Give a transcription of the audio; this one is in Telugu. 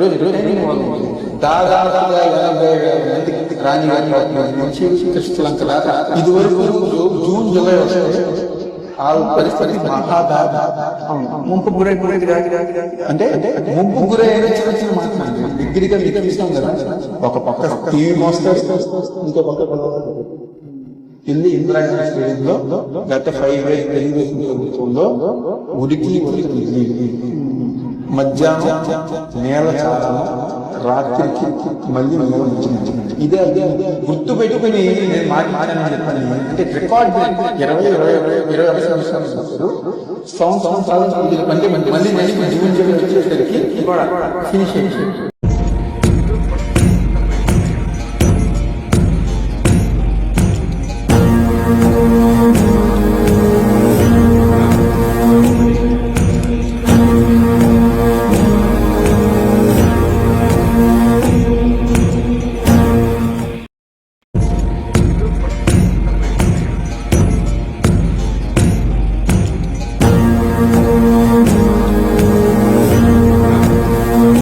ఈరోజు వాళ్ళు దాదాపుగా ఎనభై వేల మంది రాణిగారి నుంచి కృష్ణలంక దాకా ఇదివరకు జూన్ జూలై వస్తే ఆ పరిస్థితి మహాదాబ ముంపు గురై గురై అంటే ముంపు గురైన చిన్న చిన్న మాట్లాడండి దగ్గరగా తీసాం కదా. ఒక పక్క టీవీ మోస్తారు ఇంకో పక్క ఢిల్లీ ఇందిరాగాంధీ స్టేడియంలో గత ఫైవ్ ఇయర్స్ తెలుగుదేశం ప్రభుత్వంలో ఉరికి ఉరికి మధ్యాహ్నం నేల చాలా రాత్రికి మళ్ళీ నేల వచ్చింది ఇదే అదే గుర్తు పెట్టుకుని నేను మాట్లాడానని చెప్పాను అంటే రికార్డ్ ఇరవై ఇరవై ఇరవై ఇరవై ఐదు సంవత్సరాలు సంవత్సరం సంవత్సరాలు అంటే మళ్ళీ మళ్ళీ జీవన జీవన ఫినిష్ అయ్యింది